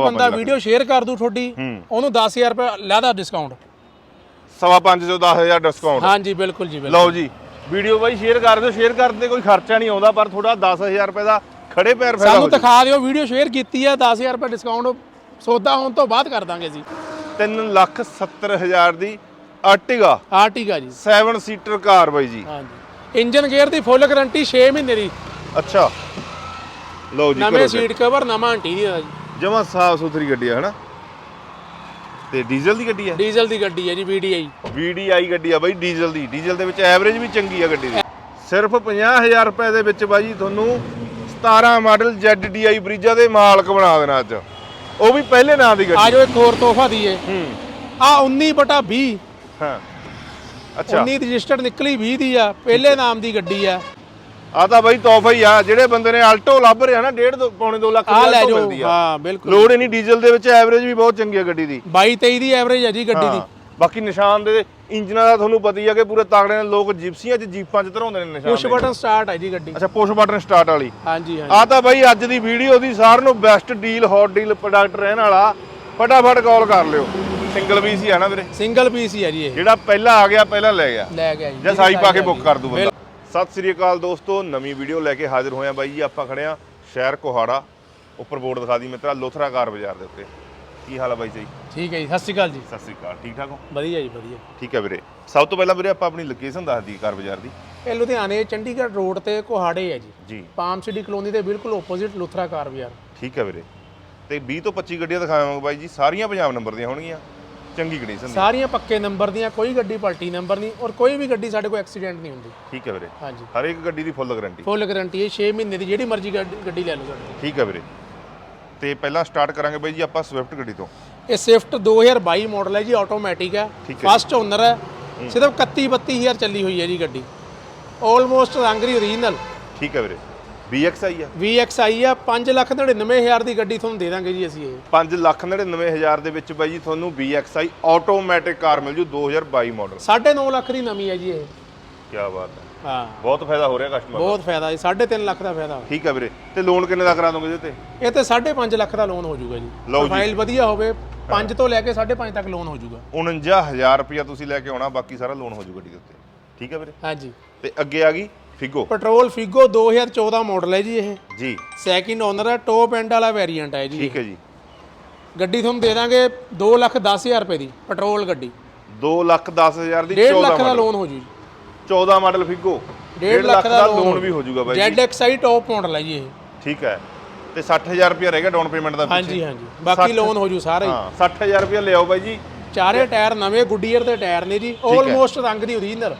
ਬੰਦਾ video share ਕਰ ਦੂ ਤੁਹਾਡੀ ਉਹਨੂੰ 10000 ਰੁਪਏ ਲੈਦਾ ਡਿਸਕਾਊਂਟ ਸਵਾ ਪੰਜ ਤੋਂ 10000 ਡਿਸਕਾਊਂਟ ਹਾਂਜੀ ਬਿਲਕੁਲ ਜੀ ਬਿਲਕੁਲ। ਲਓ ਜੀ ਵੀਡੀਓ ਬਾਈ ਸ਼ੇਅਰ ਕਰ ਦਿਓ ਸ਼ੇਅਰ ਕਰਨ ਤੇ ਕੋਈ ਖਰਚਾ ਨਹੀਂ ਆਉਂਦਾ ਪਰ ਥੋੜਾ 10000 ਰੁਪਏ ਦਾ ਖੜੇ ਪੈਰ ਹੋ ਸਾਨੂੰ ਦਿਖਾ ਦਿਓ ਵੀਡੀਓ ਸ਼ੇਅਰ ਕੀਤੀ ਆ 10000 ਰੁਪਏ ਡਿਸਕਾਊਂਟ ਸੌਦਾ ਹੋਣ ਤੋਂ ਬਾਅਦ ਕਰ ਦਾਂਗੇ ਜੀ। 3 ਲੱਖ 70 ਹਜ਼ਾਰ ਦੀ ਆਰਟੀਗਾ ਆਰਟੀਗਾ ਜੀ। 7 ਸੀਟਰ ਕਾਰ ਬਾਈ ਜੀ। ਹਾਂਜੀ। ਇੰਜਨ ਗੇਅਰ ਦੀ ਫੁੱਲ ਗਾਰੰਟੀ 6 ਮਹੀਨੇ ਦੀ। ਅੱਛਾ। ਲਓ ਜੀ ਨਵੇਂ ਸੀਟ ਕਵਰ ਨਵਾਂ ਇੰਟੀਰੀਅਰ ਜੀ। ਜਮਾ ਸਾਫ਼ ਸੁਥਰੀ ਗੱਡੀ ਆ ਹਨਾ? ਤੇ ਡੀਜ਼ਲ ਦੀ ਗੱਡੀ ਆ? ਡੀਜ਼ਲ ਦੀ ਗੱਡੀ ਹੈ ਜੀ VDI VDI ਗੱਡੀ ਆ ਬਾਈ ਡੀਜ਼ਲ ਦੀ। ਡੀਜ਼ਲ ਦੇ ਵਿੱਚ ਐਵਰੇਜ ਵੀ ਚੰਗੀ ਆ ਗੱਡੀ ਦੀ। ਸਿਰਫ 50000 ਰੁਪਏ ਦੇ ਵਿੱਚ ਬਾਈ ਤੁਹਾਨੂੰ 17 ਮਾਡਲ ZDI ਬਰੀਜਾ ਦੇ ਮਾਲਕ ਬਣਾ ਦੇਣਾ ਅੱਜ। ਉਹ ਵੀ ਪਹਿਲੇ ਨਾਂ ਦੀ ਗੱਡੀ। ਆਜੋ ਇੱਕ ਹੋਰ ਤੋਹਫਾ ਦੀਏ। ਹੂੰ। ਆ 19 ਬਟਾ 20 ਹਾਂ। ਅੱਛਾ। 19 ਰਜਿਸਟਰਡ ਨਿਕਲੀ 20 ਦੀ ਆ ਪਹਿਲੇ ਨਾਮ ਦੀ ਗੱਡੀ ਆ। ਆ ਤਾਂ ਬਾਈ ਤੋਹਫਾ ਹੀ ਆ ਜਿਹੜੇ ਬੰਦੇ ਨੇ ਆਲਟੋ ਲੱਭ ਰਿਹਾ ਨਾ 1.5 ਪੌਣੇ 2 ਲੱਖ ਆ ਦੀ ਲੈ ਜਾਓ। ਮਿਲਦੀ ਆ। ਹਾਂ ਬਿਲਕੁਲ। ਲੋਡ ਨਹੀਂ ਡੀਜ਼ਲ ਦੇ ਵਿੱਚ ਐਵਰੇਜ ਵੀ ਬਹੁਤ ਚੰਗੀ ਆ ਗੱਡੀ ਦੀ। 22 23 ਦੀ ਐਵਰੇਜ ਹੈ ਜੀ ਗੱਡੀ ਦੀ। ਬਾਕੀ ਨਿਸ਼ਾਨ ਦੇ ਇੰਜਨਾਂ ਦਾ ਤੁਹਾਨੂੰ ਪਤਾ ਹੀ ਆ ਕਿ ਪੂਰੇ ਤਾਗੜੇ ਨੇ ਲੋਕ ਜਿਪਸੀਆਂ 'ਚ ਜੀਪਾਂ 'ਚ ਧਰਾਉਂਦੇ ਨੇ ਨਿਸ਼ਾਨ ਪੁਸ਼। ਬਟਨ ਸਟਾਰਟ ਹੈ ਜੀ ਗੱਡੀ। ਅੱਛਾ ਪੁਸ਼ ਬਟਨ ਸਟਾਰਟ ਵਾਲੀ। ਹਾਂਜੀ ਹਾਂਜੀ। ਆ ਤਾਂ ਬਾਈ ਅੱਜ ਦੀ ਵੀਡੀਓ ਦੀ ਸਾਰਿਆਂ ਨੂੰ best deal hot deal product ਰਹਿਣ ਵਾਲਾ। ਫਟਾਫਟ ਕਾਲ ਕਰ ਲਿਓ। ਸਿੰਗਲ ਪੀਸ ਹੀ ਆ ਨਾ ਵੀਰੇ। ਸਿੰਗਲ ਪੀਸ ਹੀ ਹੈ ਜੀ ਇਹ। ਜਿਹੜਾ ਪਹਿਲਾਂ ਆ ਗਿਆ ਪਹਿਲਾਂ ਲੈ ਗਿਆ। ਲੈ ਗਿਆ ਜੀ ਜਾਂ ਸਾਈ ਪਾ ਕੇ ਬੁੱਕ ਕਰ ਦੂ ਬੰਦਾ। ਸਤਿ ਸ੍ਰੀ ਅਕਾਲ ਦੋਸਤੋ ਨਵੀਂ ਵੀਡੀਓ ਲੈ ਕੇ ਹਾਜ਼ਰ ਹੋਏ ਆ ਬਾਈ ਜੀ ਆਪਾਂ ਖੜੇ ਆ ਸ਼ਹਿਰ ਕੋਹਾੜਾ ਉੱਪਰ ਬੋਰਡ ਦਿਖਾ ਦੀ ਮਿੱਤਰਾ ਲੋਥਰਾ ਕਾਰ ਬਾਜ਼ਾਰ ਦੇ ਉੱਤੇ। ਕੀ ਹਾਲ ਆ ਬਾਈ ਜੀ? ਠੀਕ ਹੈ ਜੀ ਸਤਿ ਸ਼੍ਰੀ ਅਕਾਲ ਜੀ। ਸਤਿ ਸ੍ਰੀ ਅਕਾਲ ਠੀਕ ਠਾਕ ਹੋ? ਵਧੀਆ ਜੀ ਵਧੀਆ। ਠੀਕ ਹੈ ਵੀਰੇ। ਸਭ ਤੋਂ ਪਹਿਲਾਂ ਵੀਰੇ ਆਪਾਂ ਆਪਣੀ ਲੋਕੇਸ਼ਨ ਦੱਸ ਦੀ ਕਾਰ ਬਾਜ਼ਾਰ ਦੀ। ਇਹ ਲੁਧਿਆਣੇ ਚੰਡੀਗੜ੍ਹ ਰੋਡ ਤੇ ਕੋਹਾੜੇ ਹੈ ਜੀ। ਜੀ। ਪਾਮ ਸਿਟੀ ਕਲੋਨੀ ਦੇ ਬਿਲਕੁਲ ਆਪੋਜ਼ਿਟ ਲੁਥਰਾ ਕਾਰ ਬਾਜ਼ਾਰ। ਠੀਕ ਹੈ ਵੀਰੇ। ਤੇ 20 ਤੋਂ 25 ਗੱਡੀਆਂ ਦਿਖਾਵਾਂਗੇ ਬਾਈ ਜੀ ਸਾਰੀਆਂ ਪੰਜਾਬ ਨੰਬਰ ਦੀਆਂ ਹੋਣਗੀਆਂ। ਚੰਗੀ ਕੰਡੀਸ਼ਨ ਦੀ ਸਾਰੀਆਂ ਪੱਕੇ ਨੰਬਰ ਦੀਆਂ ਕੋਈ ਗੱਡੀ ਪਲਟੀ ਨੰਬਰ ਨਹੀਂ ਔਰ ਕੋਈ ਵੀ ਗੱਡੀ ਸਾਡੇ ਕੋਲ ਐਕਸੀਡੈਂਟ ਨਹੀਂ ਹੁੰਦੀ। ਠੀਕ ਹੈ ਵੀਰੇ। ਹਾਂਜੀ। ਹਰ ਇੱਕ ਗੱਡੀ ਦੀ ਫੁੱਲ ਗਾਰੰਟੀ ਫੁੱਲ ਗਾਰੰਟੀ ਹੈ 6 ਮਹੀਨੇ ਦੀ ਜਿਹੜੀ ਮਰਜ਼ੀ ਗੱਡੀ ਗੱਡੀ ਲੈ ਲਓ ਸਾਡੇ ਤੋਂ। ਠੀਕ ਹੈ ਵੀਰੇ। ਤੇ ਪਹਿਲਾਂ ਸਟਾਰਟ ਕਰਾਂਗੇ ਬਾਈ ਜੀ ਆਪਾਂ ਸਵਿਫਟ ਗੱਡੀ ਤੋਂ। ਇਹ ਸਵਿਫਟ 2022 ਮਾਡਲ ਹੈ ਜੀ ਆਟੋਮੈਟਿਕ ਹੈ। ਠੀਕ ਹੈ ਫਸਟ ਓਨਰ ਹੈ। ਸਿਰਫ 31 32000 ਚੱਲੀ ਹੋਈ ਹੈ ਜੀ ਗੱਡੀ। ਆਲਮੋਸਟ ਰੰਗਰੀ ਓਰੀਜਨਲ ਠੀਕ ਹੈ ਵੀਰੇ। BXI ਆ। VXI ਆ 599000 ਦੀ ਗੱਡੀ ਤੁਹਾਨੂੰ ਦੇ ਦਾਂਗੇ ਜੀ ਅਸੀਂ ਇਹ। 5 ਲੱਖ 99 ਹਜ਼ਾਰ ਦੇ ਵਿੱਚ ਬਾਈ ਜੀ ਤੁਹਾਨੂੰ BXI ਆਟੋਮੈਟਿਕ ਕਾਰ ਮਿਲ ਜੂ 2022 ਮਾਡਲ 9.5 ਲੱਖ ਦੀ ਨਵੀਂ ਹੈ ਜੀ ਇਹ। ਕੀ ਬਾਤ ਹੈ। ਹਾਂ। ਬਹੁਤ ਫਾਇਦਾ ਹੋ ਰਿਹਾ ਕਸਟਮਰ ਬਹੁਤ ਫਾਇਦਾ ਜੀ 3.5 ਲੱਖ ਦਾ ਫਾਇਦਾ। ਠੀਕ ਹੈ ਵੀਰੇ। ਤੇ ਲੋਨ ਕਿੰਨੇ ਦਾ ਕਰਾ ਦੋਗੇ ਇਹਦੇ ਤੇ? ਇਹ ਤੇ 5.5 ਲੱਖ ਦਾ ਲੋਨ ਹੋ ਜਾਊਗਾ ਜੀ। ਪ੍ਰੋਫਾਈਲ ਵਧੀਆ ਹੋਵੇ 5 ਤੋਂ ਲੈ ਕੇ 5.5 ਤੱਕ ਲੋਨ ਹੋ ਜਾਊਗਾ। 49000 ਰੁਪਇਆ ਤੁਸੀਂ ਲੈ ਕੇ ਆਉਣਾ ਬਾਕੀ ਸਾਰਾ ਲੋਨ ਹੋ ਜੂ ਗੱਡੀ ਦੇ ਉੱਤੇ। ਠੀਕ ਹੈ ਵੀਰੇ। ਹਾਂਜੀ। ਤੇ ਅੱਗੇ ਆ ਗਈ। ਫਿਗੋ ਪੈਟਰੋਲ ਫਿਗੋ 2014 ਮਾਡਲ ਹੈ ਜੀ ਇਹ। ਜੀ। ਸੈਕਿੰਡ ਓਨਰ ਹੈ ਟੌਪ ਐਂਡ ਵਾਲਾ ਵੇਰੀਐਂਟ ਹੈ ਜੀ ਠੀਕ ਹੈ ਜੀ। ਗੱਡੀ ਤੁਹਾਨੂੰ ਦੇ ਦਾਂਗੇ 2 ਲੱਖ 10000 ਰੁਪਏ ਦੀ ਪੈਟਰੋਲ ਗੱਡੀ। 2 ਲੱਖ 10 ਹਜ਼ਾਰ ਦੀ 1.5 14 ਲੱਖ ਦਾ ਲੋਨ ਹੋ ਜੂ ਜੀ। 14 ਮਾਡਲ ਫਿਗੋ 1.5 ਲੱਖ ਦਾ ਲੋਨ ਵੀ ਹੋ ਜਾਊਗਾ ਬਾਈ ਜੀ। ZXi ਟੌਪ ਮਾਡਲ ਹੈ ਜੀ ਇਹ। ਠੀਕ ਹੈ। ਤੇ 60000 ਰੁਪਇਆ ਰਹੇਗਾ ਡਾਊਨ ਪੇਮੈਂਟ ਦਾ ਹਾਂਜੀ ਹਾਂਜੀ। ਬਾਕੀ ਲੋਨ ਹੋ ਜੂ ਸਾਰਾ ਹੀ। ਹਾਂ 60000 ਰੁਪਇਆ ਲਿਆਓ ਬਾਈ ਜੀ। ਚਾਰੇ ਟਾਇਰ ਨਵੇਂ ਗੁੱਡੀਅਰ ਦੇ ਟਾਇਰ ਨੇ ਜੀ। ਆਲਮੋਸਟ ਰੰਗ ਦੀ ਓਰੀਜਨਲ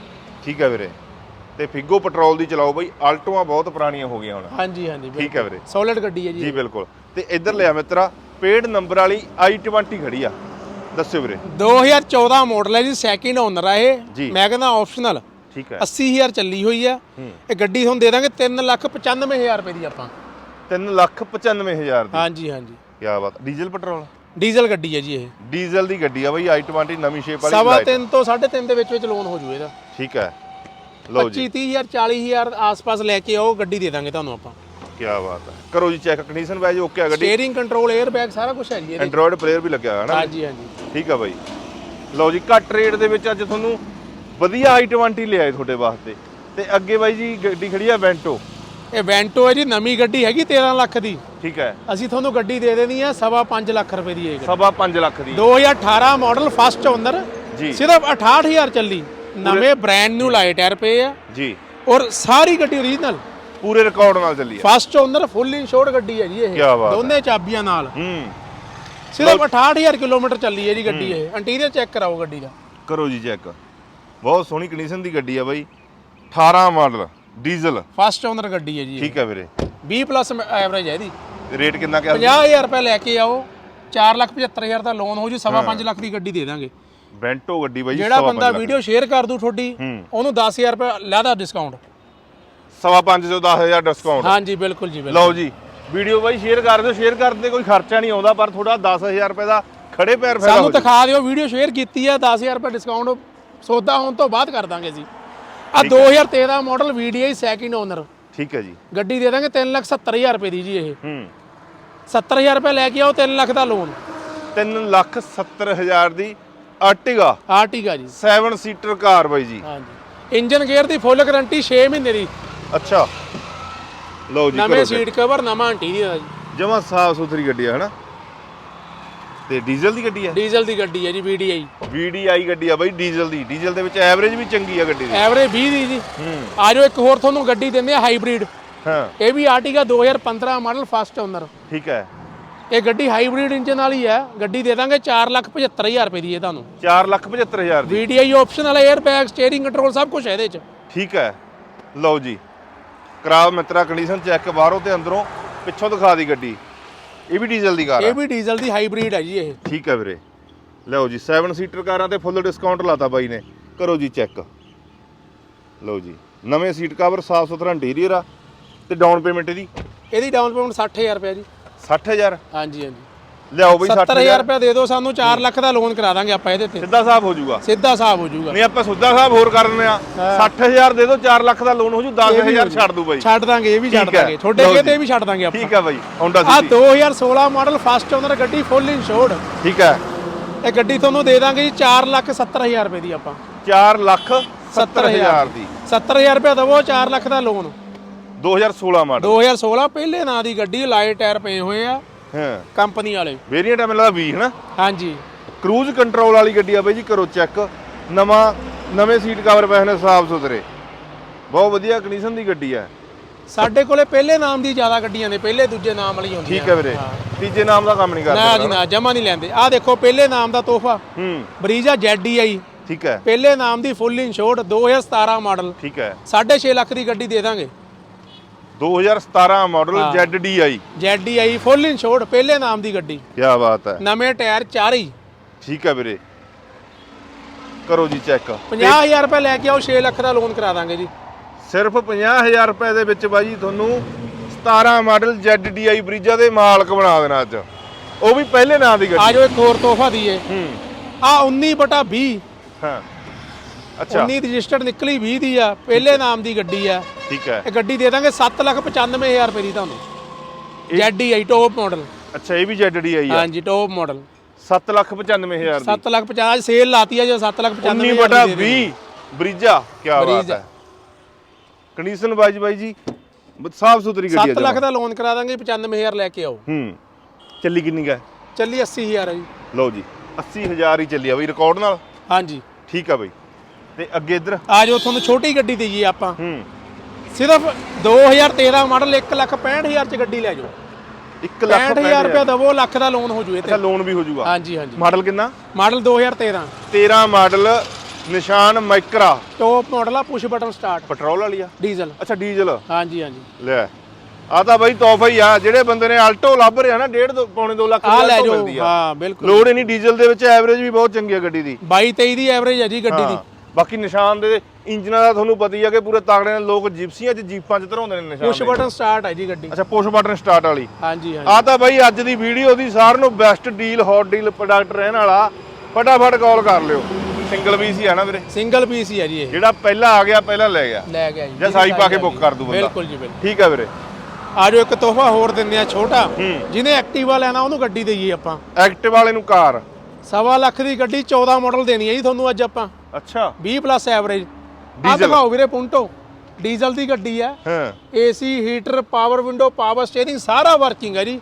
ਠੀਕ ਹੈ ਵੀਰੇ। ਤੇ ਫਿਗੋ ਪੈਟਰੋਲ ਦੀ ਚਲਾਓ ਬਾਈ ਆਲਟੋਆਂ ਬਹੁਤ ਪੁਰਾਣੀਆਂ ਹੋ ਗਈਆਂ ਹੁਣ। ਹਾਂਜੀ ਹਾਂਜੀ ਠੀਕ ਹੈ ਵੀਰੇ। ਸੋਲਿਡ ਗੱਡੀ ਹੈ ਜੀ ਜੀ ਬਿਲਕੁਲ। ਤੇ ਇੱਧਰ ਲਿਆ ਮਿੱਤਰਾ ਪੇਡ ਨੰਬਰ ਵਾਲੀ i20 ਖੜੀ ਆ। ਦੱਸਿਓ ਵੀਰੇ। 2014 ਮਾਡਲ ਹੈ ਜੀ ਸੈਕਿੰਡ ਓਨਰ ਆ ਇਹ। ਮੈਂ ਕਹਿੰਦਾ ਆਪਸ਼ਨਲ ਠੀਕ ਹੈ। 80000 ਚੱਲੀ ਹੋਈ ਆ ਇਹ ਗੱਡੀ ਤੁਹਾਨੂੰ ਦੇ ਦਾਂਗੇ 395000 ਰੁਪਏ ਦੀ ਆਪਾਂ। 3 ਲੱਖ 95000 ਦੀ। ਹਾਂਜੀ ਹਾਂਜੀ। ਕੀ ਬਾਤ। Diesel petrol? ਡੀਜ਼ਲ ਗੱਡੀ ਹੈ ਜੀ ਇਹ। ਡੀਜ਼ਲ ਦੀ ਗੱਡੀ ਆ ਬਾਈ i20 ਨਵੀਂ ਸ਼ੇਪ ਵਾਲੀ ਸਵਾ ਤੋਂ 3.5 ਦੇ ਵਿੱਚ ਵਿੱਚ ਲੋਨ ਹੋ ਜੂ ਇਹਦਾ। ਠੀਕ ਹੈ। ਲਓ ਜੀ। 25 30000 40000 ਆਸ-ਪਾਸ ਲੈ ਕੇ ਆਓ ਗੱਡੀ ਦੇ ਦਾਂਗੇ ਤੁਹਾਨੂੰ ਆਪਾਂ। ਕੀ ਬਾਤ ਹੈ। ਕਰੋ ਜੀ ਚੈੱਕ ਕੰਡੀਸ਼ਨ ਵਾਈਜ਼ ਓਕੇ ਆ ਗੱਡੀ। ਸਟੀਅਰਿੰਗ ਕੰਟਰੋਲ 에ਅਰ ਬੈਗ ਸਾਰਾ ਕੁਝ ਹੈ ਜੀ ਇਹਦੇ। ਐਂਡਰੋਇਡ ਪਲੇਅਰ ਵੀ ਲੱਗਿਆ ਹੋਇਆ ਨਾ। ਹਾਂਜੀ ਹਾਂਜੀ। ਠੀਕ ਆ ਬਾਈ। ਲਓ ਜੀ ਘੱਟ ਰੇਟ ਦੇ ਵਿੱਚ ਅੱਜ ਤੁਹਾਨੂੰ ਵਧੀਆ i20 ਲਿਆਏ ਤੁਹਾਡੇ ਵਾਸਤੇ। ਤੇ ਅੱਗੇ ਬਾਈ ਜੀ ਗੱਡੀ ਖੜੀ ਆ ਵੈਂਟੋ ਇਹ ਵੈਂਟੋ ਹੈ ਜੀ ਨਵੀਂ ਗੱਡੀ ਹੈਗੀ 13 ਲੱਖ ਦੀ। ਠੀਕ ਹੈ। ਅਸੀਂ ਤੁਹਾਨੂੰ ਗੱਡੀ ਦੇ ਦੇਣੀ ਆ ਸਵਾ 5 ਲੱਖ ਰੁਪਏ ਦੀ ਇਹ ਗੱਡੀ। ਸਵਾ 5 ਲੱਖ ਦੀ। 2018 ਮਾਡਲ ਫਸਟ ਓਨਰ ਜੀ। ਸਿਰਫ 68000 ਚੱਲੀ। ਨਵੇਂ ਬ੍ਰਾਂਡ ਨਿਊ ਲਾਏ ਟਾਇਰ ਪਏ ਆ। ਜੀ। ਔਰ ਸਾਰੀ ਗੱਡੀ ਓਰੀਜਨਲ ਪੂਰੇ ਰਿਕਾਰਡ ਨਾਲ ਚੱਲੀ ਆ। ਫਸਟ ਓਨਰ ਫੁੱਲ ਇੰਸ਼ੋਰਡ ਗੱਡੀ ਹੈ ਜੀ ਇਹ। ਕਿਆ ਬਾਤ ਹੈ। ਦੋਨੇ ਚਾਬੀਆਂ ਨਾਲ। ਹੂੰ। ਸਿਰਫ 68000 ਕਿਲੋਮੀਟਰ ਚੱਲੀ ਹੈ ਜੀ ਗੱਡੀ ਇਹ। ਇੰਟੀਰੀਅਰ ਚੈੱਕ ਕਰਾਓ ਗੱਡੀ ਦਾ। ਕਰੋ ਜੀ ਚੈੱਕ ਬਹੁਤ ਸੋਹਣੀ ਕੰਡੀਸ਼ਨ ਦੀ ਗੱਡੀ ਆ ਬਾਈ। 18 ਮਾਡਲ ਡੀਜ਼ਲ ਫਸਟ ਓਨਰ ਗੱਡੀ ਹੈ ਜੀ। ਠੀਕ ਹੈ ਵੀਰੇ। 20 ਪਲੱਸ ਐਵਰੇਜ ਹੈ ਇਹਦੀ। ਰੇਟ ਕਿੰਨਾ ਕਿਹਾ 50000 ਰੁਪਏ ਲੈ ਕੇ ਆਓ। 475000 ਦਾ ਲੋਨ ਹੋ ਜੂ। ਸਵਾ 5 ਲੱਖ ਦੀ ਗੱਡੀ ਦੇ ਦਾਂਗੇ। ਵੈਂਟੋ ਗੱਡੀ ਬਾਈ ਜਿਹੜਾ ਬੰਦਾ। ਵੀਡੀਓ ਸ਼ੇਅਰ ਕਰ ਦੂ ਤੁਹਾਡੀ ਉਹਨੂੰ 10000 ਰੁਪਏ ਲੈਦਾ ਡਿਸਕਾਊਂਟ ਸਵਾ 5 ਤੋਂ 10000 ਡਿਸਕਾਊਂਟ ਹਾਂਜੀ ਬਿਲਕੁਲ ਜੀ ਲਓ ਜੀ ਵੀਡੀਓ ਬਾਈ ਸ਼ੇਅਰ ਕਰ ਦਿਓ ਸ਼ੇਅਰ ਕਰਨ ਤੇ ਕੋਈ ਖਰਚਾ ਨਹੀਂ ਆਉਂਦਾ ਪਰ ਥੋੜਾ 10000 ਰੁਪਏ ਦਾ ਖੜੇ ਪੈਰ ਫਾਇਦਾ ਸਾਨੂੰ ਦਿਖਾ ਦਿਓ ਵੀਡੀਓ ਸ਼ੇਅਰ ਕੀਤੀ ਆ 10000 ਰੁਪਏ ਡਿਸਕਾਊਂਟ ਸੌਦਾ ਹੋਣ ਤੋਂ ਬਾਅਦ ਕਰ ਦਾਂਗੇ ਜੀ। ਆ 2013 ਮਾਡਲ VDI ਸੈਕਿੰਡ ਓਨਰ ਠੀਕ ਹੈ ਜੀ। ਗੱਡੀ ਦੇ ਦਾਂਗੇ 370000 ਰੁਪਏ ਦੀ ਜੀ ਇਹ। ਹੂੰ। 70000 ਰੁਪਏ ਲੈ ਕੇ ਆਓ 3 ਲੱਖ ਦਾ ਲੋਨ 3 ਲੱਖ 70 ਹਜ਼ਾਰ ਦੀ ਆਰਟਿਗਾ। ਆਰਟੀਗਾ ਜੀ। 7 ਸੀਟਰ ਕਾਰ ਬਾਈ ਜੀ। ਹਾਂਜੀ। ਇੰਜਨ ਗੇਅਰ ਦੀ ਫੁੱਲ ਗਾਰੰਟੀ 6 ਮਹੀਨੇ ਦੀ। ਅੱਛਾ। ਲਓ ਜੀ ਨਵੇਂ ਸੀਟ ਕਵਰ ਨਵਾਂ ਇੰਟੀਰੀਅਰ ਜੀ। ਜਮਾ ਸਾਫ਼ ਸੁਥਰੀ ਗੱਡੀ ਹੈ ਹਨਾ? ਤੇ ਡੀਜ਼ਲ ਦੀ ਗੱਡੀ ਹੈ ਡੀਜ਼ਲ ਦੀ ਗੱਡੀ ਹੈ ਜੀ VDI VDI ਗੱਡੀ ਆ ਬਾਈ ਡੀਜ਼ਲ ਦੀ। ਡੀਜ਼ਲ ਦੇ ਵਿੱਚ ਐਵਰੇਜ ਵੀ ਚੰਗੀ ਆ ਗੱਡੀ ਦੀ। ਐਵਰੇਜ 20 ਦੀ ਜੀ। ਹੂੰ। ਆਜੋ ਇੱਕ ਹੋਰ ਤੁਹਾਨੂੰ ਗੱਡੀ ਦਿੰਦੇ ਆ ਹਾਈਬ੍ਰਿਡ। ਹਾਂ। ਇਹ ਵੀ ਆਰਟੀਗਾ 2015 ਮਾਡਲ ਫਸਟ ਓਨਰ। ਠੀਕ ਹੈ। ਇਹ ਗੱਡੀ ਹਾਈਬ੍ਰਿਡ ਇੰਜਨ ਵਾਲੀ ਹੈ। ਗੱਡੀ ਦੇ ਦਾਂਗੇ 475000 ਰੁਪਏ ਦੀ ਇਹ ਤੁਹਾਨੂੰ। 4 ਲੱਖ 75 ਹਜ਼ਾਰ ਦੀ। VDI ਆਪਸ਼ਨ ਵਾਲਾ 에ਅਰ ਬੈਗ ਸਟੀਅਰਿੰਗ ਕੰਟਰੋਲ ਸਭ ਕੁਝ ਹੈ ਇਹਦੇ ਚ। ਠੀਕ ਹੈ। ਲਓ ਜੀ। ਕਰਾਓ ਮਿੱਤਰਾ ਕੰਡੀਸ਼ਨ ਚੈੱਕ ਬਾਹਰੋਂ ਤੇ ਅੰਦਰੋਂ। ਪਿੱਛੋਂ ਦਿਖਾ ਦੀ ਗੱਡੀ। ਇਹ ਵੀ ਡੀਜ਼ਲ ਦੀ ਕਾਰ ਇਹ ਹੈ ਵੀ ਡੀਜ਼ਲ ਦੀ ਹਾਈਬ੍ਰਿਡ ਹੈ ਜੀ ਇਹ। ਠੀਕ ਹੈ ਵੀਰੇ। ਲਓ ਜੀ 7 ਸੀਟਰ ਕਾਰਾਂ ਤੇ ਫੁੱਲ ਡਿਸਕਾਊਂਟ ਲਾਤਾ ਬਾਈ ਨੇ। ਕਰੋ ਜੀ ਚੈੱਕ ਲਓ ਜੀ। ਨਵੇਂ ਸੀਟ ਕਵਰ ਸਾਫ਼ ਸੁਥਰਾ ਇੰਟੀਰੀਅਰ ਆ। ਤੇ ਡਾਊਨ ਪੇਮੈਂਟ ਇਹਦੀ? ਇਹਦੀ ਡਾਊਨ ਪੇਮੈਂਟ 60000 ਰੁਪਏ ਜੀ। 60000 ਹਾਂਜੀ ਹਾਂਜੀ। ਲਿਆਓ ਬਈ 70000 60000 ਰੁਪਏ ਦੇ ਦਿਓ ਸਾਨੂੰ 4 ਲੱਖ ਦਾ ਲੋਨ ਕਰਾ ਦਾਂਗੇ ਆਪਾਂ ਇਹਦੇ ਤੇ। ਸਿੱਧਾ ਹਿਸਾਬ ਹੋ ਜਾਊਗਾ। ਸਿੱਧਾ ਹਿਸਾਬ ਹੋ ਜਾਊਗਾ। ਨਹੀਂ ਆਪਾਂ ਸੁੱਧਾ ਸਾਹਿਬ ਹੋਰ ਕਰ ਦਿੰਦੇ ਆ 60000 ਦੇ ਦਿਓ 4 ਲੱਖ ਦਾ ਲੋਨ ਹੋ ਜੂ 10000 ਛੱਡ ਦੂ ਬਾਈ। ਛੱਡ ਦਾਂਗੇ ਇਹ ਵੀ ਛੱਡ ਠੀਕ ਹੈ। ਦਾਂਗੇ। ਤੁਹਾਡੇ ਲਓ ਅੱਗੇ। ਤੇ ਇਹ ਵੀ ਛੱਡ ਦਾਂਗੇ ਆਪਾਂ। ਠੀਕ ਹੈ ਬਾਈ ਹੋਂਡਾ ਆ ਸਿਟੀ 2016 ਮਾਡਲ ਫਸਟ ਓਨਰ ਗੱਡੀ ਫੁੱਲ ਇੰਸ਼ੋਰਡ ਠੀਕ ਹੈ। ਇਹ ਗੱਡੀ ਤੁਹਾਨੂੰ ਦੇ ਦਾਂਗੇ ਜੀ 4 ਲੱਖ 70000 ਰੁਪਏ ਦੀ ਆਪਾਂ। 4 ਲੱਖ 70000 ਦੀ। 70000 ਰੁਪਏ ਦਵੋ 4 ਲੱਖ ਦਾ ਲੋਨ 2016 ਮਾਡਲ। 2016 ਪਹਿਲੇ ਨਾਂ ਦੀ ਗੱਡੀ ਲਾਈਟ ਟਾਇਰ ਪਏ ਹੋਏ ਆ। ਹਾਂ। ਕੰਪਨੀ ਵਾਲੇ। ਵੇਰੀਐਂਟ ਆ ਮੈਨੂੰ ਲੱਗਦਾ 20 ਹਨਾ? ਹਾਂਜੀ। ਕਰੂਜ਼ ਕੰਟਰੋਲ ਵਾਲੀ ਗੱਡੀ ਆ ਬਾਈ ਜੀ ਕਰੋ ਚੈੱਕ ਨਵਾਂ ਨਵੇਂ ਸੀਟ ਕਵਰ ਪਏ ਨੇ ਸਾਫ਼ ਸੁਥਰੇ। ਬਹੁਤ ਵਧੀਆ ਕੰਡੀਸ਼ਨ ਦੀ ਗੱਡੀ ਹੈ ਸਾਡੇ ਕੋਲੇ ਪਹਿਲੇ ਨਾਮ ਦੀ ਜ਼ਿਆਦਾ ਗੱਡੀਆਂ ਨੇ ਪਹਿਲੇ ਦੂਜੇ ਨਾਮ ਵਾਲੀ ਹੁੰਦੀਆਂ। ਠੀਕ ਹੈ ਵੀਰੇ। ਤੀਜੇ ਨਾਮ ਦਾ ਕੰਮ ਨਹੀਂ ਨਾ ਕਰਦੇ ਜੀ ਨਾ ਜਮਾ ਨਹੀਂ ਲੈਂਦੇ। ਆ ਦੇਖੋ ਪਹਿਲੇ ਨਾਮ ਦਾ ਤੋਹਫਾ। ਹੂੰ। ਬਰੀਜ਼ਾ ZDI ਠੀਕ ਹੈ ਪਹਿਲੇ ਨਾਮ ਦੀ ਫੁੱਲ ਇੰਸ਼ੋਰਡ 2017 ਮਾਡਲ। ਠੀਕ ਹੈ 6.5 ਲੱਖ ਦੀ ਗੱਡੀ ਦੇ ਦਾਂਗੇ। 2017 model ZDI ZDI full insured ਪਹਿਲੇ ਨਾਮ ਦੀ ਗੱਡੀ। ਕੀ ਬਾਤ ਹੈ। ਨਵੇਂ ਟਾਇਰ ਚਾਰੇ ਹੀ। ਠੀਕ ਹੈ ਵੀਰੇ। ਕਰੋ ਜੀ ਚੈੱਕ। 50000 ਰੁਪਏ ਲੈ ਕੇ ਆਓ 6 ਲੱਖ ਦਾ ਲੋਨ ਕਰਾ ਦਾਂਗੇ ਜੀ। ਸਿਰਫ 50000 ਰੁਪਏ ਦੇ ਵਿੱਚ ਬਾਜੀ ਤੁਹਾਨੂੰ 17 ਮਾਡਲ ZDI ਬਰੀਜਾ ਦੇ ਮਾਲਕ ਬਣਾ ਦੇਣਾ ਅੱਜ। ਉਹ ਵੀ ਪਹਿਲੇ ਨਾਂ ਦੀ ਗੱਡੀ। ਆਜੋ ਇੱਕ ਹੋਰ ਤੋਹਫਾ ਦਈਏ ਹੂੰ। ਆ 19 ਬਟਾ 20 ਹਾਂ। ਅੱਛਾ। 19 ਰਜਿਸਟਰਡ ਨਿਕਲੀ 20 ਦੀ ਆ। ਪਹਿਲੇ ਨਾਮ ਦੀ ਗੱਡੀ ਆ। ਠੀਕ ਹੈ। ਇਹ ਗੱਡੀ ਦੇ ਦਾਂਗੇ 795000 ਰੁਪਏ ਦੀ ਤੁਹਾਨੂੰ। ZDI top model. ਅੱਛਾ ਇਹ ਵੀ ZDI ਆ। ਹਾਂਜੀ ਟੌਪ ਮਾਡਲ। 795000 ਦੀ। 7 ਲੱਖ 50 ਸੇਲ ਲਾਤੀ ਆ ਜੋ 7 ਲੱਖ 95 19 ਬਟਾ 20 ਬਰੀਜਾ ਕੀ ਬਾਤ। ਹੈ। ਕੰਡੀਸ਼ਨ ਬਾਈ ਬਾਈ ਜੀ ਸਾਫ਼ ਸੁਥਰੀ ਗੱਡੀ 7 ਹੈ ਲੱਖ ਜਮਾਂ। ਦਾ ਲੋਨ ਕਰਾ ਦਾਂਗੇ 95000 ਲੈ ਕੇ ਆਓ। ਹੂੰ। ਚੱਲੀ ਕਿੰਨੀ ਗਾ ਚੱਲੀ 80000 ਆ ਜੀ। ਲਓ ਜੀ 80000 ਹੀ ਚੱਲੀ ਆ ਬਈ ਰਿਕਾਰਡ ਨਾਲ? ਹਾਂਜੀ। ਠੀਕ ਆ ਬਈ। ਤੇ ਅੱਗੇ ਇੱਧਰ? ਆ ਜੋ ਤੁਹਾਨੂੰ ਛੋਟੀ ਗੱਡੀ ਦੇਈਏ ਆਪਾਂ। ਹੂੰ। ਸਿਰਫ 2013 ਮਾਡਲ 165000 ਚ ਗੱਡੀ ਲੈ ਜਾਓ। 1 ਲੱਖ 65000 ਰੁਪਏ ਦਵੋ ਲੱਖ ਦਾ ਲੋਨ ਹੋ ਜੂ ਇਹ ਅੱਛਾ ਤੇ ਲੋਨ ਵੀ ਹੋ ਜਾਊਗਾ ਹਾਂਜੀ ਹਾਂਜੀ। ਮਾਡਲ ਕਿੰਨਾ? Model 2013 13 model Nissan Micra. Top model ਆ ਪੁਸ਼ ਬਟਨ ਸਟਾਰਟ ਪੈਟਰੋਲ ਵਾਲੀ ਆ? ਡੀਜ਼ਲ ਅੱਛਾ ਡੀਜ਼ਲ ਹਾਂਜੀ ਹਾਂਜੀ। ਲੈ ਆ ਤਾਂ ਬਾਈ ਤੋਹਫਾ ਹੀ ਆ। ਜਿਹੜੇ ਬੰਦੇ ਨੇ ਆਲਟੋ ਲੱਭ ਰਿਹਾ ਨਾ 1.5 ਪੌਣੇ 2 ਲੱਖ ਆ ਦੀ ਲੈ ਆਲਟੋ ਜਾਓ। ਮਿਲਦੀ ਆ। ਹਾਂ ਬਿਲਕੁਲ। ਲੋਡ ਹੀ ਨਹੀਂ ਡੀਜ਼ਲ ਦੇ ਵਿੱਚ ਐਵਰੇਜ ਵੀ ਬਹੁਤ ਚੰਗੀ ਆ ਗੱਡੀ ਦੀ। 22 23 ਦੀ ਐਵਰੇਜ ਹੈ ਜੀ ਗੱਡੀ ਦੀ। ਬਾਕੀ ਨਿਸ਼ਾਨ ਦੇ ਇੰਜਨਾਂ ਦਾ ਤੁਹਾਨੂੰ ਪਤਾ ਹੀ ਆ ਕਿ ਪੂਰੇ ਤਾਗੜੇ ਨੇ ਲੋਕ ਜਿਪਸੀਆਂ 'ਚ ਜੀਪਾਂ 'ਚ ਧਰਾਉਂਦੇ ਨੇ ਨਿਸ਼ਾਨ ਪੁਸ਼। ਬਟਨ ਸਟਾਰਟ ਹੈ ਜੀ ਗੱਡੀ। ਅੱਛਾ ਪੁਸ਼ ਬਟਨ ਸਟਾਰਟ ਵਾਲੀ। ਹਾਂਜੀ ਹਾਂਜੀ। ਆ ਤਾਂ ਬਾਈ ਅੱਜ ਦੀ ਵੀਡੀਓ ਦੀ ਸਾਰਿਆਂ ਨੂੰ best deal hot deal product ਰਹਿਣ ਵਾਲਾ। ਫਟਾਫਟ ਕਾਲ ਕਰ ਲਿਓ। ਸਿੰਗਲ ਪੀਸ ਹੀ ਆ ਨਾ ਵੀਰੇ। ਸਿੰਗਲ ਪੀਸ ਹੀ ਹੈ ਜੀ ਇਹ। ਜਿਹੜਾ ਪਹਿਲਾਂ ਆ ਗਿਆ ਪਹਿਲਾਂ ਲੈ ਗਿਆ। ਲੈ ਗਿਆ ਜੀ। ਜਾਂ ਸਾਈ ਪਾ ਕੇ ਬੁੱਕ ਕਰ ਦੂ ਬੰਦਾ। ਬਿਲਕੁਲ ਜੀ ਬਿਲਕੁਲ। ਠੀਕ ਆ ਵੀਰੇ। ਆ ਜਾਓ ਇੱਕ ਤੋਹਫਾ ਹੋਰ ਦਿੰਦੇ ਆ ਛੋਟਾ। ਜਿਹਨੇ ਐਕਟਿਵਾ ਲੈਣਾ ਉਹਨੂੰ ਗੱਡੀ ਦੇਈਏ ਆਪਾਂ। ਐਕਟਿਵ ਵਾਲੇ ਨੂੰ ਕਾਰ। ਸਵਾ ਲੱਖ ਦੀ ਗੱਡੀ 14 ਮਾਡਲ ਦੇਣੀ ਹੈ ਜੀ ਤੁਹਾਨੂੰ ਅੱਜ ਆਪਾਂ। ਅੱਛਾ। 20 ਪਲੱਸ ਐਵਰੇਜ ਆ ਡੀਜ਼ਲ। ਦਿਖਾਓ ਵੀਰੇ ਪੁੰਟੋ ਡੀਜ਼ਲ ਦੀ ਗੱਡੀ ਹੈ। ਹਾਂ। AC heater power window power steering ਸਾਰਾ ਵਰਕਿੰਗ ਹੈ ਜੀ।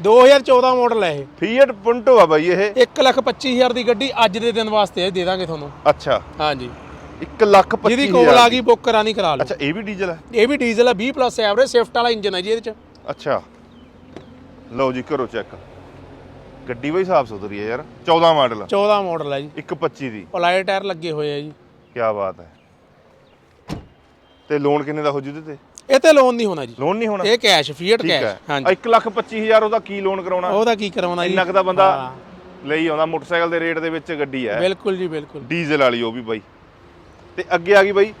2014 ਮਾਡਲ ਹੈ ਇਹ। ਫੀਟ ਪੁੰਟੋ ਆ ਬਾਈ ਇਹ। 125000 ਦੀ ਗੱਡੀ ਅੱਜ ਦੇ ਦਿਨ ਵਾਸਤੇ ਇਹ ਦੇ ਦਾਂਗੇ ਤੁਹਾਨੂੰ। ਅੱਛਾ। ਹਾਂਜੀ। 1 ਲੱਖ ਜਿਹਦੀ ਕੋਲ ਆ ਗਈ ਬੁੱਕ ਕਰਾਣੀ ਕਰਾ ਲਓ। ਅੱਛਾ ਇਹ ਵੀ ਡੀਜ਼ਲ ਹੈ? ਇਹ ਵੀ ਡੀਜ਼ਲ ਹੈ 20 ਪਲੱਸ ਐਵਰੇਜ ਸਵਿਫਟ ਵਾਲਾ ਇੰਜਨ ਹੈ ਜੀ ਇਹਦੇ ਚ। ਅੱਛਾ। ਲਓ ਜੀ ਕਰੋ ਚੈੱਕ ਗੱਡੀ ਬਈ ਸਾਫ਼ ਸੁਥਰੀ ਹੈ ਯਾਰ। 14 ਮਾਡਲ। 14 ਮਾਡਲ ਹੈ ਜੀ। 125 ਦੀ। ਪਲਾਈ ਟਾਇਰ ਲੱਗੇ ਹੋਏ ਆ ਜੀ। ਕੀ ਬਾਤ ਹੈ। ਤੇ ਲੋਨ ਕਿੰਨੇ ਦਾ ਹੋ ਜੂ ਤੇ? ਇਹ ਤੇ ਲੋਨ ਨਹੀਂ ਹੋਣਾ ਜੀ। ਲੋਨ ਨਹੀਂ ਹੋਣਾ? ਇਹ ਕੈਸ਼ ਫੀਟ ਕੈਸ਼ ਹਾਂਜੀ। 1 ਲੱਖ 25000 ਉਹਦਾ ਕੀ ਲੋਨ ਕਰਾਉਣਾ? ਉਹਦਾ ਕੀ ਕਰਾਉਣਾ ਜੀ? ਇੰਨਾ ਦਾ ਬੰਦਾ ਲਈ ਆਉਂਦਾ। ਮੋਟਰਸਾਈਕਲ ਦੇ ਰੇਟ ਦੇ ਵਿੱਚ ਗੱਡੀ ਹੈ। ਬਿਲਕੁਲ ਜੀ ਬਿਲਕੁਲ। ਡੀਜ਼ਲ ਵਾਲੀ ਉਹ ਵੀ ਬਾਈ। ਤੇ ਅੱਗੇ ਆ ਗਈ ਬਾਈ।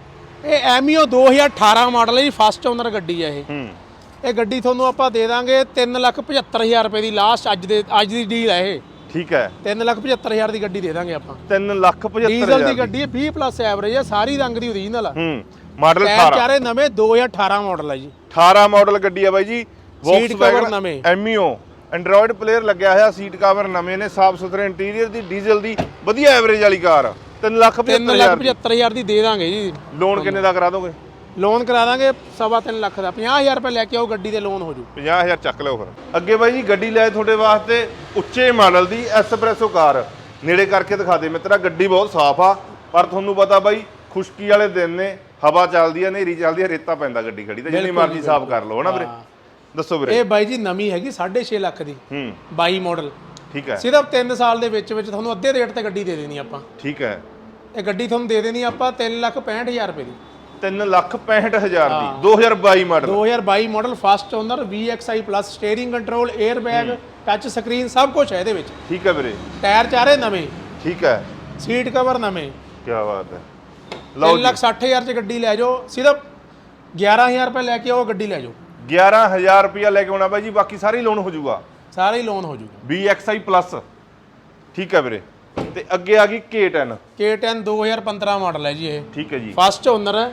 ਇਹ ਐਮੀਓ 2018 ਮਾਡਲ ਹੈ ਜੀ ਫਸਟ ਓਨਰ ਗੱਡੀ ਹੈ ਇਹ। ਹੂੰ। ਇਹ ਗੱਡੀ ਤੁਹਾਨੂੰ ਆਪਾਂ ਦੇ ਦਾਂਗੇ 375000 ਰੁਪਏ ਦੀ ਲਾਸਟ ਅੱਜ ਦੇ ਅੱਜ ਦੀ ਡੀਲ ਹੈ ਇਹ। ਠੀਕ ਹੈ। 375000 ਦੀ ਗੱਡੀ ਦੇ ਦਾਂਗੇ ਆਪਾਂ। 3 ਲੱਖ 75000 ਡੀਜ਼ਲ ਦੀ ਗੱਡੀ ਹੈ 20 ਪਲੱਸ ਐਵਰੇਜ ਹੈ ਸਾਰੀ ਰੰਗ ਦੀ ਓਰੀਜਨਲ ਆ। ਹੂੰ ਮਾਡਲ ਟਾਇਰ 18 ਚਾਰੇ ਨਵੇਂ 2018 ਮਾਡਲ ਹੈ ਜੀ। 18 ਮਾਡਲ ਗੱਡੀ ਆ ਬਾਈ ਜੀ। Cover Volkswagen ਨਵੇਂ। ਐਮੀਓ ਐਂਡਰੋਇਡ ਪਲੇਅਰ ਲੱਗਿਆ ਹੋਇਆ ਸੀਟ ਕਵਰ ਨਵੇਂ ਨੇ ਸਾਫ਼ ਸੁਥਰੇ ਇੰਟੀਰੀਅਰ ਦੀ ਡੀਜ਼ਲ ਦੀ ਵਧੀਆ ਐਵਰੇਜ ਵਾਲੀ ਕਾਰ। 3 ਲੱਖ 3 ਲੱਖ 75000 ਦੀ। ਦੇ ਦਾਂਗੇ ਜੀ। ਲੋਨ ਕਿੰਨੇ ਦਾ ਕਰਾ ਦੋਗੇ? ਲੋਨ ਕਰਾ ਦਾਂਗੇ ਸਵਾ ਤਿੰਨ ਲੱਖ ਦਾ। 50000 ਰੁਪਏ ਲੈ ਕੇ ਆਓ ਗੱਡੀ ਦੇ ਲੋਨ ਹੋ ਜੂ। 50000 ਚੱਕ ਲਿਓ ਫਿਰ। ਅੱਗੇ ਬਾਈ ਜੀ ਗੱਡੀ ਲੈ ਤੁਹਾਡੇ ਵਾਸਤੇ ਉੱਚੇ ਮਾਡਲ ਦੀ ਐਸਪ੍ਰੈਸੋ ਕਾਰ। ਨੇੜੇ ਕਰਕੇ ਦਿਖਾ ਦੇ। ਮਿੱਤਰਾ ਗੱਡੀ ਬਹੁਤ ਸਾਫ਼ ਆ ਪਰ ਤੁਹਾਨੂੰ ਪਤਾ ਬਾਈ ਖੁਸ਼ਕੀ ਵਾਲੇ ਦਿਨ ਨੇ ਹਵਾ ਚੱਲਦੀ ਆ ਹਨੇਰੀ ਚੱਲਦੀ ਆ ਰੇਤਾ ਪੈਂਦਾ ਗੱਡੀ ਖੜੀ ਤੇ। ਜਿੰਨੀ ਮਰਜ਼ੀ ਸਾਫ਼ ਕਰ ਲਓ ਹਨਾ ਵੀਰੇ? ਦੱਸੋ ਵੀਰੇ। ਇਹ ਬਾਈ ਜੀ ਨਵੀਂ ਹੈਗੀ 6.5 ਲੱਖ ਦੀ। ਹੂੰ। 22 ਮਾਡਲ। ਠੀਕ ਹੈ। ਸਿਰਫ 3 ਸਾਲ ਦੇ ਵਿੱਚ ਵਿੱਚ ਤੁਹਾਨੂੰ ਅੱਧੇ ਰੇਟ ਤੇ ਗੱਡੀ ਦੇ ਦੇਣੀ ਆਪਾਂ। ਠੀਕ ਹੈ। ਇਹ ਗੱਡੀ ਤੁਹਾਨੂੰ ਦੇ ਦੇਣੀ ਆਪਾਂ 3 ਲੱਖ 65000 ਰੁਪਏ ਦੀ। 3 ਲੱਖ 65000 ਦੀ 2022 model. 2022 model first owner VXI plus steering control air bag touch screen ਸਭ ਕੁਝ ਹੈ ਇਹਦੇ ਵਿੱਚ। ਠੀਕ ਹੈ ਵੀਰੇ। ਟਾਇਰ ਚਾਰੇ ਨਵੇਂ। ਠੀਕ ਹੈ। ਸੀਟ ਕਵਰ ਨਵੇਂ। ਕੀ ਬਾਤ ਹੈ। 3 ਲੱਖ 60000 ਚ ਗੱਡੀ ਲੈ ਜਾਓ ਸਿਰਫ 11000 ਰੁਪਏ ਲੈ ਕੇ ਆਓ ਗੱਡੀ ਲੈ ਜਾਓ। 11000 ਰੁਪਇਆ ਲੈ ਕੇ ਆਉਣਾ ਬਾਈ ਜੀ ਬਾਕੀ ਸਾਰੀ ਲੋਨ ਹੋ ਜਾਊਗਾ। ਸਾਰਾ ਹੀ ਲੋਨ ਹੋ ਜੂਗਾ BXI ਪਲੱਸ ਠੀਕ ਹੈ ਵੀਰੇ। ਤੇ ਅੱਗੇ ਆ ਗਈ K10 K10 2015 ਮਾਡਲ ਹੈ ਜੀ ਇਹ। ਠੀਕ ਹੈ ਜੀ। ਫਸਟ ਓਨਰ ਹੈ।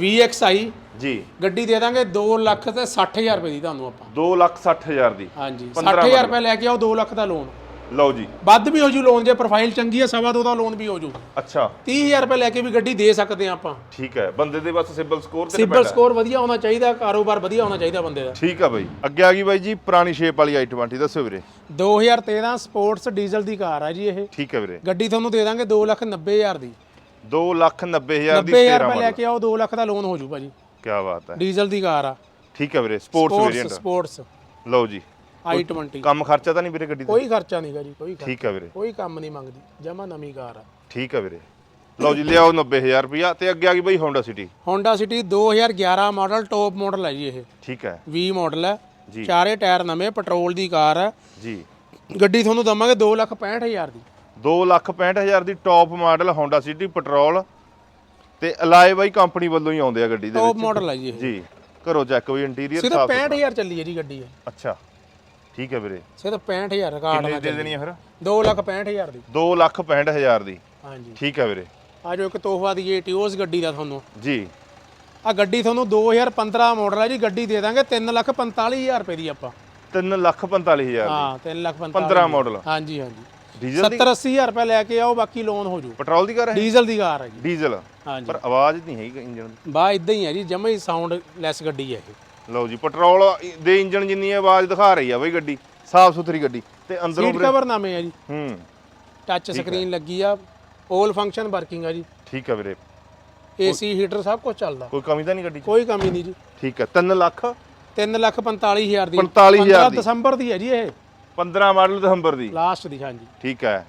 VXI ਜੀ। ਗੱਡੀ ਦੇ ਦਾਂਗੇ 2 ਲੱਖ ਤੇ 60000 ਰੁਪਏ ਦੀ ਤੁਹਾਨੂੰ ਆਪਾਂ। 2 ਲੱਖ 60000 ਦੀ। ਹਾਂਜੀ। 15 60000 ਰੁਪਏ ਲੈ ਕੇ ਆਓ 2 ਲੱਖ ਦਾ ਲੋਨ ਲਓ ਜੀ। ਵੱਧ ਵੀ ਹੋ ਜੂ ਲੋਨ ਜੇ ਪ੍ਰੋਫਾਈਲ ਚੰਗੀ ਹੈ ਸਵਾ ਦੋ ਦਾ ਲੋਨ ਵੀ ਹੋ ਜੂ ਅੱਛਾ 30000 ਰੁਪਏ ਲੈ ਕੇ ਵੀ ਗੱਡੀ ਦੇ ਸਕਦੇ ਆ ਆਪਾਂ। ਠੀਕ ਹੈ ਬੰਦੇ ਦੇ ਬਸ ਸਿਬਲ ਸਕੋਰ ਤੇ ਸਿਬਲ ਸਕੋਰ ਵਧੀਆ ਹੋਣਾ ਚਾਹੀਦਾ ਕਾਰੋਬਾਰ ਵਧੀਆ ਹੋਣਾ ਚਾਹੀਦਾ ਬੰਦੇ ਦਾ। ਠੀਕ ਆ ਬਾਈ। ਅੱਗੇ ਆ ਗਈ ਬਾਈ ਜੀ ਪੁਰਾਣੀ ਸ਼ੇਪ ਵਾਲੀ i20 ਦੱਸੋ ਵੀਰੇ। 2013 ਸਪੋਰਟਸ ਡੀਜ਼ਲ ਦੀ ਕਾਰ ਹੈ ਜੀ ਇਹ। ਠੀਕ ਹੈ ਵੀਰੇ। ਗੱਡੀ ਤੁਹਾਨੂੰ ਦੇ ਦਾਂਗੇ 2,90,000 ਦੀ। 2 ਲੱਖ 90000 ਦੀ 90000 13 ਰੁਪਏ ਲੈ ਕੇ ਆਓ 2 ਲੱਖ ਦਾ ਲੋਨ ਹੋ ਜੂ ਭਾਜੀ। ਕੀ ਬਾਤ ਹੈ। ਡੀਜ਼ਲ ਦੀ ਕਾਰ ਆ। ਠੀਕ ਹੈ ਵੀਰੇ ਸਪੋਰਟਸ ਵੇਰੀਐਂਟ ਸਪੋਰਟਸ ਲਓ ਜੀ। I20 ਕੰਮ ਖਰਚਾ ਤਾਂ ਨਹੀਂ ਵੀਰੇ ਗੱਡੀ ਦਾ ਕੋਈ ਖਰਚਾ ਨਹੀਂਗਾ ਜੀ ਕੋਈ ਖਰਚਾ ਠੀਕ ਹੈ ਵੀਰੇ। ਕੋਈ ਕੰਮ ਨਹੀਂ ਮੰਗਦੀ ਜਮਾ ਨਵੀਂ ਕਾਰ ਆ। ਠੀਕ ਹੈ ਵੀਰੇ। ਲਓ ਜੀ ਲਿਆਓ 90000 ਰੁਪਇਆ ਤੇ ਅੱਗੇ ਆ ਗਈ ਬਾਈ Honda City Honda City 2011 model top model ਹੈ ਜੀ ਇਹ। ਠੀਕ ਹੈ 20 ਮਾਡਲ ਹੈ ਜੀ। ਚਾਰੇ ਟਾਇਰ ਨਵੇਂ ਪੈਟਰੋਲ ਦੀ ਕਾਰ ਹੈ ਜੀ। ਗੱਡੀ ਤੁਹਾਨੂੰ ਦਵਾਂਗੇ 2,65,000 ਦੀ। 2 ਲੱਖ 65000 ਦੀ top model Honda City petrol ਤੇ ਅਲਾਏ ਬਾਈ ਕੰਪਨੀ ਵੱਲੋਂ ਹੀ ਆਉਂਦੇ ਆ ਗੱਡੀ ਦੇ ਟੌਪ ਮਾਡਲ ਹੈ ਜੀ ਇਹ। ਜੀ। ਕਰੋ ਚੈੱਕ ਵੀ ਇੰਟੀਰੀਅਰ ਸਿਰਫ ਸਾਫ਼ 65000 ਚੱਲੀ ਹੈ ਜੀ ਗੱਡੀ ਇਹ। ਅੱਛਾ। ਠੀਕ ਹੈ ਵੀਰੇ। ਸਿਰਫ 65000 ਰਿਕਾਰਡ ਕਿੰਨੇ ਦੀ ਦੇਣੀ ਹੈ ਫਿਰ? 2,65,000 ਦੀ। 2 ਲੱਖ 65000 ਦੀ। ਹਾਂਜੀ। ਠੀਕ ਹੈ ਵੀਰੇ। ਆ ਜੋ ਇੱਕ ਤੋਹਫਾ ਦੀ ਇਹ ਟਿਓਸ ਗੱਡੀ ਦਾ ਤੁਹਾਨੂੰ। ਜੀ। ਆ ਗੱਡੀ ਤੁਹਾਨੂੰ 2015 ਮਾਡਲ ਹੈ ਜੀ ਗੱਡੀ ਦੇ ਦਾਂਗੇ 3,45,000 ਰੁਪਏ ਦੀ ਆਪਾਂ। 3 ਲੱਖ 45000 ਦੀ। ਹਾਂ 3,45,000 15 ਮਾਡਲ ਹਾਂਜੀ ਹਾਂਜੀ। ਡੀਜ਼ਲ ਦੀ? 70 80000 ਰੁਪਏ ਲੈ ਕੇ ਆਓ ਬਾਕੀ ਲੋਨ ਹੋ ਜੂ। ਪੈਟਰੋਲ ਦੀ ਕਾਰ ਹੈ ਡੀਜ਼ਲ ਦੀ ਕਾਰ ਹੈ ਜੀ। ਡੀਜ਼ਲ ਹਾਂਜੀ। ਪਰ ਆਵਾਜ਼ ਨਹੀਂ ਹੈਗੀ ਇੰਜਨ ਦੀ। ਬਾ ਇਦਾਂ ਹੀ ਹੈ ਜੀ ਜਮਾ ਹੀ ਸਾਊਂਡ ਲੈਸ ਗੱਡੀ ਹੈ ਇਹ। ਲਓ ਜੀ ਪੈਟਰੋਲ ਦੇ ਇੰਜਨ ਜਿੰਨੀ ਆਵਾਜ਼ ਦਿਖਾ ਰਹੀ ਆ ਬਈ ਗੱਡੀ ਸਾਫ਼ ਸੁਥਰੀ ਗੱਡੀ ਤੇ ਅੰਦਰੋਂ ਸੀਟ ਕਵਰ ਨਵੇਂ ਆ ਜੀ। ਹੂੰ। ਟੱਚ ਸਕਰੀਨ ਲੱਗੀ ਆ 올 ਫੰਕਸ਼ਨ ਵਰਕਿੰਗ ਆ ਜੀ। ਠੀਕ ਹੈ ਵੀਰੇ। ਏਸੀ ਹੀਟਰ ਸਭ ਕੁਝ ਚੱਲਦਾ। ਕੋਈ ਕਮੀ ਤਾਂ ਨਹੀਂ ਗੱਡੀ 'ਚ? ਕੋਈ ਕਮੀ ਨਹੀਂ ਜੀ। ਠੀਕ ਹੈ 3 ਲੱਖ? 3,45,000 ਦੀ। 45,000 15 ਦੀ। ਦਸੰਬਰ ਦੀ ਹੈ ਜੀ ਇਹ। 15 ਮਾਡਲ ਦਸੰਬਰ ਦੀ। ਲਾਸਟ ਦੀ ਹਾਂਜੀ। ਠੀਕ ਹੈ।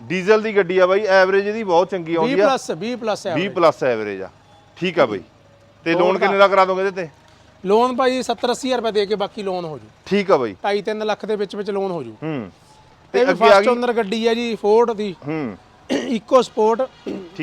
ਡੀਜ਼ਲ ਦੀ ਗੱਡੀ ਆ ਬਾਈ ਐਵਰੇਜ ਇਹਦੀ ਬਹੁਤ ਚੰਗੀ 20 ਆਉਂਦੀ ਆ। ਪਲੱਸ 20 ਪਲੱਸ ਹੈ 20 ਪਲੱਸ ਐਵਰੇਜ ਆ। ਠੀਕ ਆ ਬਾਈ। ਤੇ ਲੋਨ ਕਿੰਨੇ ਦਾ ਕਰਾ ਦੋਗੇ ਇਹਦੇ ਤੇ? ਲੋਨ ਭਾਈ 70 80000 ਰੁਪਏ ਦੇ ਕੇ ਬਾਕੀ ਲੋਨ ਹੋ ਜੂ। ਠੀਕ ਆ ਬਾਈ। 2.5 3 ਲੱਖ ਦੇ ਵਿੱਚ ਵਿੱਚ ਲੋਨ ਹੋ ਜੂ। ਹੂੰ। ਤੇ ਅੱਗੇ ਆ ਗਈ। ਓਨਰ ਗੱਡੀ ਹੈ ਜੀ ਫੋਰਡ ਦੀ। ਹੂੰ। ਇਕੋ ਸਪੋਰਟ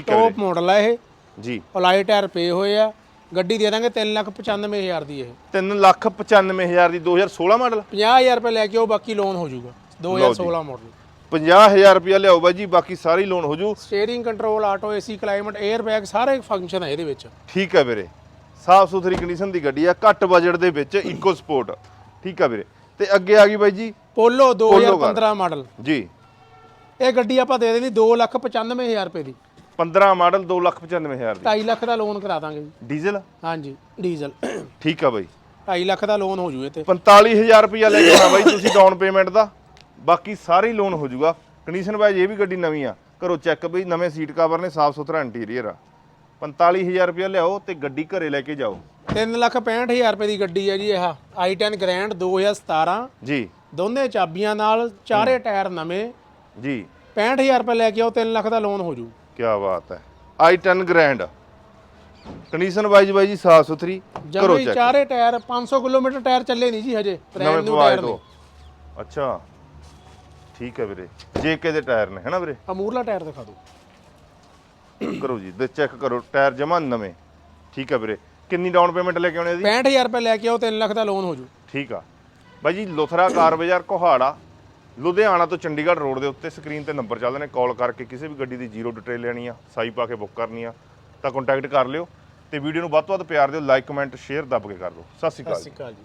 ਟੌਪ ਮਾਡਲ ਹੈ ਇਹ। ਜੀ। ਅਲਾਈ ਟਾਇਰ ਪੇ ਹੋਏ ਆ। ਗੱਡੀ ਦੇ ਦਾਂਗੇ 3,95,000 ਦੀ ਇਹ। 3 ਲੱਖ 95000 ਦੀ 2016 ਮਾਡਲ 50000 ਰੁਪਏ ਲੈ ਕੇ ਆਓ ਬਾਕੀ ਲੋਨ ਹੋ ਜਾਊਗਾ 2016 ਮਾਡਲ 50000 ਰੁਪਇਆ ਲਿਆਓ ਬਾਈ ਜੀ ਬਾਕੀ ਸਾਰੀ ਲੋਨ ਹੋ ਜੂ। Steering control auto AC climate air bag ਸਾਰੇ ਫੰਕਸ਼ਨ ਹੈ ਇਹਦੇ ਵਿੱਚ। ਠੀਕ ਹੈ ਵੀਰੇ। ਸਾਫ਼ ਸੁਥਰੀ ਕੰਡੀਸ਼ਨ ਦੀ ਗੱਡੀ ਆ ਘੱਟ ਬਜਟ ਦੇ ਵਿੱਚ ਇਕੋ ਸਪੋਰਟ ਠੀਕ ਆ ਵੀਰੇ? ਤੇ ਅੱਗੇ ਆ ਗਈ ਬਾਈ ਜੀ? Polo car. 2015 ਮਾਡਲ। ਜੀ। ਇਹ ਗੱਡੀ ਆਪਾਂ ਦੇ ਦੇਣੀ 2,95,000 ਰੁਪਏ ਦੀ। 15 ਮਾਡਲ 295000 ਦੀ। 2.5 ਲੱਖ ਦਾ ਲੋਨ ਕਰਾ ਦਾਂਗੇ ਜੀ। ਡੀਜ਼ਲ? ਹਾਂਜੀ ਡੀਜ਼ਲ। ਠੀਕ ਆ ਬਾਈ। 2.5 ਲੱਖ ਦਾ ਲੋਨ ਹੋ ਜੂ ਇਹ ਤੇ। 45000 ਰੁਪਇਆ ਲੈ ਕੇ ਆਉਣਾ ਬਾਈ ਤੁਸੀਂ ਡਾਊਨ ਪੇਮੈਂਟ ਦਾ। ਬਾਕੀ ਸਾਰੇ ਲੋਨ ਹੋ ਜਾਊਗਾ ਕੰਡੀਸ਼ਨ ਵਾਈਜ਼ ਇਹ ਵੀ ਗੱਡੀ ਨਵੀਂ ਆ। ਕਰੋ ਚੈੱਕ ਬਈ ਨਵੇਂ ਸੀਟ ਕਵਰ ਨੇ ਸਾਫ਼ ਸੁਥਰਾ ਇੰਟੀਰੀਅਰ ਆ। 45000 ਰੁਪਇਆ ਲਿਆਓ ਤੇ ਗੱਡੀ ਘਰੇ ਲੈ ਕੇ ਜਾਓ। 3,65,000 ਰੁਪਏ ਦੀ ਗੱਡੀ ਹੈ ਜੀ ਇਹ। i10 ਗ੍ਰੈਂਡ 2017 ਜੀ। ਦੋਨੇ ਚਾਬੀਆਂ ਨਾਲ ਚਾਰੇ ਟਾਇਰ ਨਵੇਂ। ਜੀ। 65000 ਰੁਪਏ ਲੈ ਕੇ ਆਓ 3 ਲੱਖ ਦਾ ਲੋਨ ਹੋ ਜੂ। ਕੀ ਬਾਤ ਹੈ। i10 ਗ੍ਰੈਂਡ ਕੰਡੀਸ਼ਨ ਵਾਈਜ਼ ਬਾਈ ਜੀ ਸਾਫ਼ ਸੁਥਰੀ ਕਰੋ ਚੈੱਕ ਚਾਰੇ ਟਾਇਰ 500 ਕਿਲੋਮੀਟਰ ਟਾਇਰ ਚੱਲੇ ਨਹੀਂ ਜੀ ਹਜੇ ਨਵੇਂ ਪਵਾਏ ਟਾਇਰ ਦੋ ਨੇ। ਅੱਛਾ। ਠੀਕ ਹੈ ਵੀਰੇ। ਜੇਕੇ ਦੇ ਟਾਇਰ ਨੇ ਹੈਨਾ ਵੀਰੇ? ਅਮੂਰਲਾ ਟਾਇਰ ਦਿਖਾ ਦਿਓ। ਕਰੋ ਜੀ ਤੇ ਚੈੱਕ ਕਰੋ ਟਾਇਰ ਜਮਾ ਨਵੇਂ। ਠੀਕ ਹੈ ਵੀਰੇ। ਕਿੰਨੀ ਡਾਊਨ ਪੇਮੈਂਟ ਲੈ ਕੇ ਆਉਣੇ ਇਹਦੀ 65000 ਰੁਪਏ ਲੈ ਕੇ ਆਓ 3 ਲੱਖ ਦਾ ਲੋਨ ਹੋ ਜੂ। ਠੀਕ ਆ। ਬਾਈ ਜੀ ਲੁਥਰਾ ਕਾਰ ਬਾਜ਼ਾਰ ਕੋਹਾੜਾ ਲੁਧਿਆਣਾ ਤੋਂ ਚੰਡੀਗੜ੍ਹ ਰੋਡ ਦੇ ਉੱਤੇ ਸਕਰੀਨ ਤੇ ਨੰਬਰ ਚੱਲਦੇ ਨੇ ਕਾਲ ਕਰਕੇ ਕਿਸੇ ਵੀ ਗੱਡੀ ਦੀ ਜ਼ੀਰੋ ਡਿਟੇਲ ਲੈਣੀ ਆ ਸਾਈ ਪਾ ਕੇ ਬੁੱਕ ਕਰਨੀ ਆ ਤਾਂ ਕੰਟੈਕਟ ਕਰ ਲਿਓ ਤੇ ਵੀਡੀਓ ਨੂੰ ਵੱਧ ਤੋਂ ਵੱਧ ਪਿਆਰ ਦਿਓ ਲਾਈਕ ਕਮੈਂਟ ਸ਼ੇਅਰ ਦੱਬ ਕੇ ਕਰ ਦਿਓ। ਸਤਿ ਸ਼੍ਰੀ ਸਤਿ ਅਕਾਲ ਜੀ। ਸ਼੍ਰੀ ਅਕਾਲ ਜੀ।